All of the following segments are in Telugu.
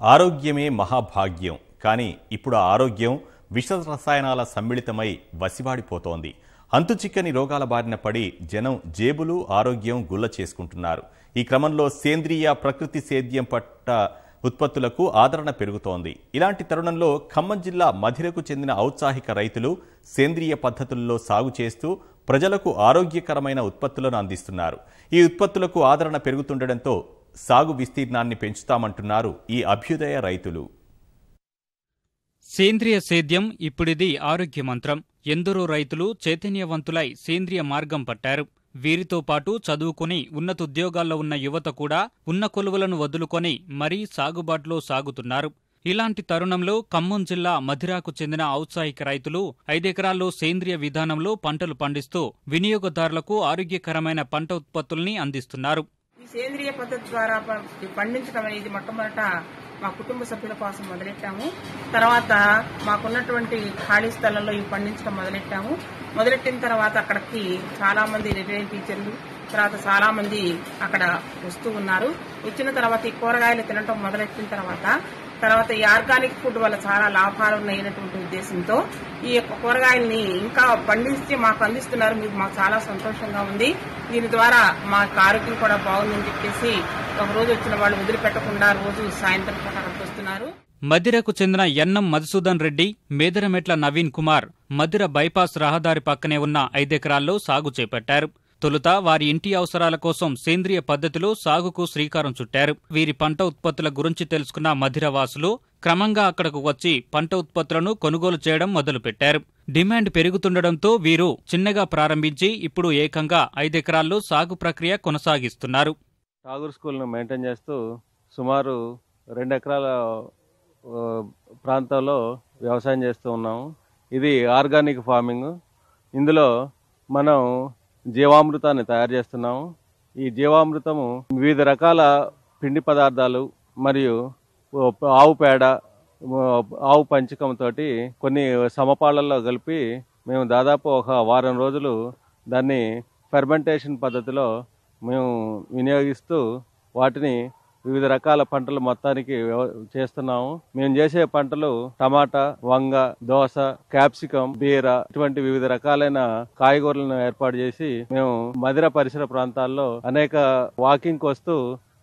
ఆరోగ్యమే మహాభాగ్యం. కానీ ఇప్పుడు ఆరోగ్యం విష రసాయనాల సమ్మిళితమై వసివాడిపోతోంది. అంతుచిక్కని రోగాల బారిన పడి జనం జేబులు ఆరోగ్యం గుల్ల చేసుకుంటున్నారు. ఈ క్రమంలో సేంద్రియ ప్రకృతి సేద్యం పట్ట ఉత్పత్తులకు ఆదరణ పెరుగుతోంది. ఇలాంటి తరుణంలో ఖమ్మం జిల్లా మధిరకు చెందిన ఔత్సాహిక రైతులు సేంద్రియ పద్ధతుల్లో సాగు చేస్తూ ప్రజలకు ఆరోగ్యకరమైన ఉత్పత్తులను అందిస్తున్నారు. ఈ ఉత్పత్తులకు ఆదరణ పెరుగుతుండటంతో సాగు విస్తీర్ణాన్ని పెంచుతామంటున్నారు ఈ అభ్యుదయ రైతులు. సేంద్రియ సేద్యం ఇప్పుడిది ఆరోగ్య మంత్రం. ఎందరో రైతులు చైతన్యవంతులై సేంద్రియ మార్గం పట్టారు. వీరితో పాటు చదువుకుని ఉన్నతుద్యోగాల్లో ఉన్న యువత కూడా ఉన్న కొలువులను వదులుకొని మరీ సాగుబాటులో సాగుతున్నారు. ఇలాంటి తరుణంలో ఖమ్మం జిల్లా మధిరాకు చెందిన ఔత్సాహిక రైతులు ఐదెకరాల్లో సేంద్రియ విధానంలో పంటలు పండిస్తూ వినియోగదారులకు ఆరోగ్యకరమైన పంట ఉత్పత్తుల్ని అందిస్తున్నారు. సేంద్రియ పద్ధతి ద్వారా పండించడం అనేది మొట్టమొదట మా కుటుంబ సభ్యుల కోసం మొదలెట్టాము. తర్వాత మాకున్నటువంటి ఖాళీ స్థలంలో ఇవి పండించడం మొదలెట్టాము. మొదలెట్టిన తర్వాత అక్కడికి చాలా మంది రిటైల్ టీచర్లు తర్వాత చాలా మంది అక్కడ వస్తూ ఉన్నారు. వచ్చిన తర్వాత ఈ కూరగాయలు తినటం మొదలెట్టిన తర్వాత తర్వాత ఈ ఆర్గానిక్ ఫుడ్ వల్ల చాలా లాభాలు ఉన్నాయనేటువంటి ఉద్దేశంతో ఈ యొక్క కూరగాయల్ని ఇంకా పండించి మాకు అందిస్తున్నారు. మీకు మాకు చాలా సంతోషంగా ఉంది. దీని ద్వారా మా ఆరోగ్యం కూడా బాగుందని చెప్పేసి ఒక రోజు వచ్చిన వాళ్ళు వదిలిపెట్టకుండా రోజు సాయంత్రం పూట అక్కడికి వస్తున్నారు. మదిరకు చెందిన ఎన్నం మధుసూదన్ రెడ్డి మేదరమెట్ల నవీన్ కుమార్ మదిర బైపాస్ రహదారి పక్కనే ఉన్న ఐదెకరాల్లో సాగు చేపట్టారు. తొలుత వారి ఇంటి అవసరాల కోసం సేంద్రియ పద్ధతిలో సాగుకు శ్రీకారం చుట్టారు. వీరి పంట ఉత్పత్తుల గురించి తెలుసుకున్న మధిరవాసులు క్రమంగా అక్కడకు వచ్చి పంట ఉత్పత్తులను కొనుగోలు చేయడం మొదలుపెట్టారు. డిమాండ్ పెరుగుతుండటంతో వీరు చిన్నగా ప్రారంభించి ఇప్పుడు ఏకంగా ఐదెకరాల్లో సాగు ప్రక్రియ కొనసాగిస్తున్నారు. ఠాగూర్ స్కూల్ను మెయింటైన్ చేస్తూ సుమారు రెండు ఎకరాల ప్రాంతంలో వ్యవసాయం చేస్తూ ఉన్నాము. ఇది ఆర్గానిక్ ఫార్మింగ్. ఇందులో మనం జీవామృతాన్ని తయారు చేస్తున్నాము. ఈ జీవామృతము వివిధ రకాల పిండి పదార్థాలు మరియు ఆవు పేడ ఆవు పంచకంతో కొన్ని సమపాళ్ళల్లో కలిపి మేము దాదాపు ఒక వారం రోజులు దాన్ని ఫెర్మెంటేషన్ పద్ధతిలో మేము వినియోగిస్తూ వాటిని వివిధ రకాల పంటలు మొత్తానికి చేస్తున్నాము. మేము చేసే పంటలు టమాటా వంగ దోస క్యాప్సికం బీర ఇటువంటి వివిధ రకాలైన కాయగూరలను ఏర్పాటు చేసి మేము మదిర పరిసర ప్రాంతాల్లో అనేక వాకింగ్ వస్తూ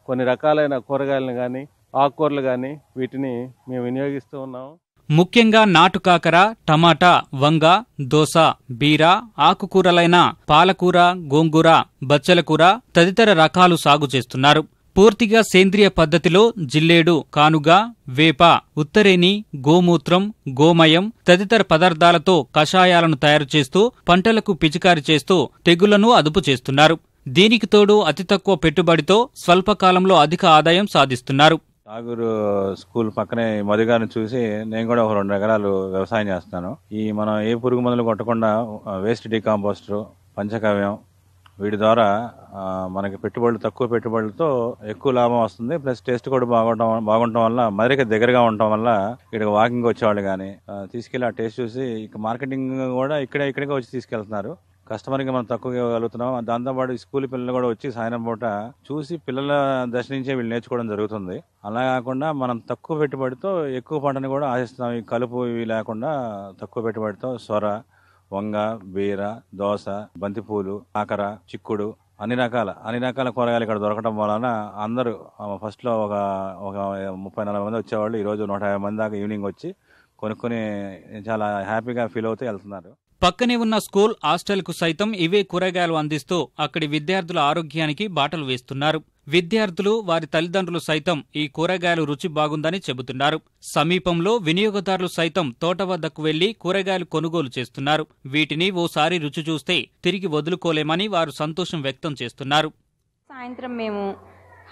కొన్ని రకాలైన కూరగాయలను గాని ఆకుకూరలు గాని వీటిని మేము వినియోగిస్తూ ఉన్నాము. ముఖ్యంగా నాటుకాకర టమాటా వంగ దోస బీర ఆకుకూరలైన పాలకూర గోంగూర బచ్చలకూర తదితర రకాలు సాగు చేస్తున్నారు. పూర్తిగా సేంద్రియ పద్ధతిలో జిల్లేడు కానుగ వేప ఉత్తరేని గోమూత్రం గోమయం తదితర పదార్థాలతో కషాయాలను తయారు చేస్తూ పంటలకు పిచికారి చేస్తూ తెగుళ్ళను అదుపు చేస్తున్నారు. దీనికి తోడు అతి తక్కువ పెట్టుబడితో స్వల్పకాలంలో అధిక ఆదాయం సాధిస్తున్నారు. ఠాగూర్ స్కూల్ పక్కనే మధుగారిని చూసి నేను కూడా ఒక రెండు ఎకరాలు వ్యవసాయం చేస్తాను ఈ మనం ఏ పురుగు మందులు కొట్టకుండా వేస్ట్ డీకాంపోస్టర్ పంచకవ్యం వీటి ద్వారా మనకి పెట్టుబడులు తక్కువ పెట్టుబడులతో ఎక్కువ లాభం వస్తుంది. ప్లస్ టేస్ట్ కూడా బాగుండటం బాగుండటం వల్ల మరిక దగ్గరగా ఉండటం వల్ల ఇక్కడ వాకింగ్ వచ్చేవాళ్ళు కానీ తీసుకెళ్ళి ఆ టేస్ట్ చూసి ఇక మార్కెటింగ్ కూడా ఇక్కడే ఇక్కడికే వచ్చి తీసుకెళ్తున్నారు. కస్టమర్కి మనం తక్కువ ఇవ్వగలుగుతున్నాం. దాంతోపాటు స్కూల్ పిల్లలు కూడా వచ్చి సాయంత్రం పూట చూసి పిల్లల దశ నుంచే వీళ్ళు నేర్చుకోవడం జరుగుతుంది. అలా కాకుండా మనం తక్కువ పెట్టుబడితో ఎక్కువ పంటని కూడా ఆశిస్తున్నాం. ఈ కలుపు ఇవి లేకుండా తక్కువ పెట్టుబడితో సొర వంగ బీర దోస బంతిపూలు ఆకర చిక్కుడు అన్ని రకాల అన్ని రకాల కూరగాయలు ఇక్కడ దొరకడం వలన అందరూ ఫస్ట్లో ఒక ఒక ముప్పై నలభై మంది వచ్చేవాళ్ళు. ఈ రోజు నూట యాభై మంది దాకా ఈవినింగ్ వచ్చి కొనుక్కొని చాలా హ్యాపీగా ఫీల్ అవుతూ వెళ్తున్నారు. పక్కనే ఉన్న స్కూల్ హాస్టల్కు సైతం ఇవే కూరగాయలు అందిస్తూ అక్కడి విద్యార్థుల ఆరోగ్యానికి బాటలు వేస్తున్నారు. విద్యార్థులు వారి తల్లిదండ్రులు సైతం ఈ కూరగాయలు రుచి బాగుందని చెబుతున్నారు. సమీపంలో వినియోగదారులు సైతం తోట వద్దకు వెళ్ళి కూరగాయలు కొనుగోలు చేస్తున్నారు. వీటిని ఓసారి రుచి చూస్తే తిరిగి వదులుకోలేమని వారు సంతోషం వ్యక్తం చేస్తున్నారు. సాయంత్రం మేము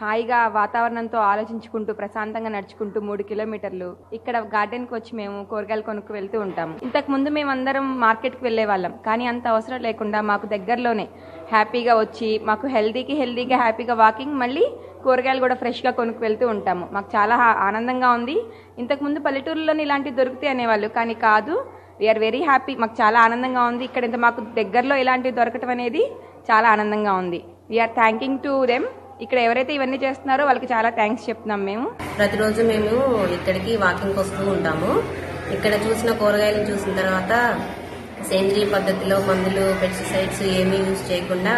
హాయిగా వాతావరణంతో ఆలోచించుకుంటూ ప్రశాంతంగా నడుచుకుంటూ మూడు కిలోమీటర్లు ఇక్కడ గార్డెన్కి వచ్చి మేము కూరగాయలు కొనుక్కు వెళ్తూ ఉంటాము. ఇంతకు ముందు మేమందరం మార్కెట్కి వెళ్ళే వాళ్ళం. కానీ అంత అవసరం లేకుండా మాకు దగ్గరలోనే హ్యాపీగా వచ్చి మాకు హెల్దీకి హెల్దీగా హ్యాపీగా వాకింగ్ మళ్ళీ కూరగాయలు కూడా ఫ్రెష్గా కొనుక్కు వెళ్తూ ఉంటాము. మాకు చాలా హా- ఆనందంగా ఉంది. ఇంతకుముందు పల్లెటూరులోనే ఇలాంటివి దొరుకుతాయి అనేవాళ్ళు కానీ కాదు. వీఆర్ వెరీ హ్యాపీ మాకు చాలా ఆనందంగా ఉంది. ఇక్కడ ఇంత మాకు దగ్గరలో ఇలాంటివి దొరకటం అనేది చాలా ఆనందంగా ఉంది. వీఆర్ థ్యాంకింగ్ టు దెమ్ ఇక్కడ ఎవరైతే ఇవన్నీ చేస్తున్నారో వాళ్ళకి చాలా థ్యాంక్స్ చెప్తున్నాం మేము. ప్రతిరోజు మేము ఇక్కడికి వాకింగ్ వస్తూ ఉంటాము. ఇక్కడ చూసిన కూరగాయలు చూసిన తర్వాత సేంద్రియ పద్ధతిలో మందులు పెస్టిసైడ్స్ ఏమీ యూజ్ చేయకుండా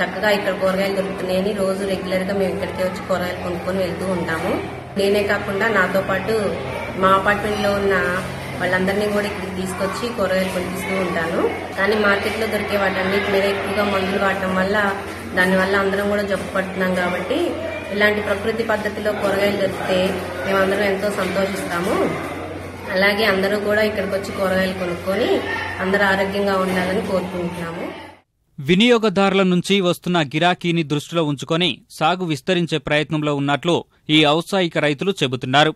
చక్కగా ఇక్కడ కూరగాయలు దొరుకుతున్నాయని రోజు రెగ్యులర్గా మేము ఇక్కడికి వచ్చి కూరగాయలు కొనుక్కొని వెళ్తూ ఉంటాము. నేనే కాకుండా నాతో పాటు మా అపార్ట్మెంట్లో ఉన్న వాళ్ళందరినీ కూడా ఇక్కడికి తీసుకొచ్చి కూరగాయలు కొనిపిస్తూ ఉంటాను. కానీ మార్కెట్లో దొరికే వాటన్నిటి మీద ఎక్కువగా మందులు వాడటం వల్ల దానివల్ల అందరం కూడా జబ్బు పడుతున్నాం కాబట్టి ఇలాంటి ప్రకృతి పద్ధతిలో కూరగాయలు దొరికితే మేమందరం ఎంతో సంతోషిస్తాము. అలాగే అందరూ కూడా ఇక్కడికి వచ్చి కూరగాయలు కొనుక్కొని అందరూ ఆరోగ్యంగా ఉండాలని కోరుకుంటున్నాము. వినియోగదారుల నుంచి వస్తున్న గిరాకీని దృష్టిలో ఉంచుకొని సాగు విస్తరించే ప్రయత్నంలో ఉన్నట్లు ఈ ఔత్సాహిక రైతులు చెబుతున్నారు.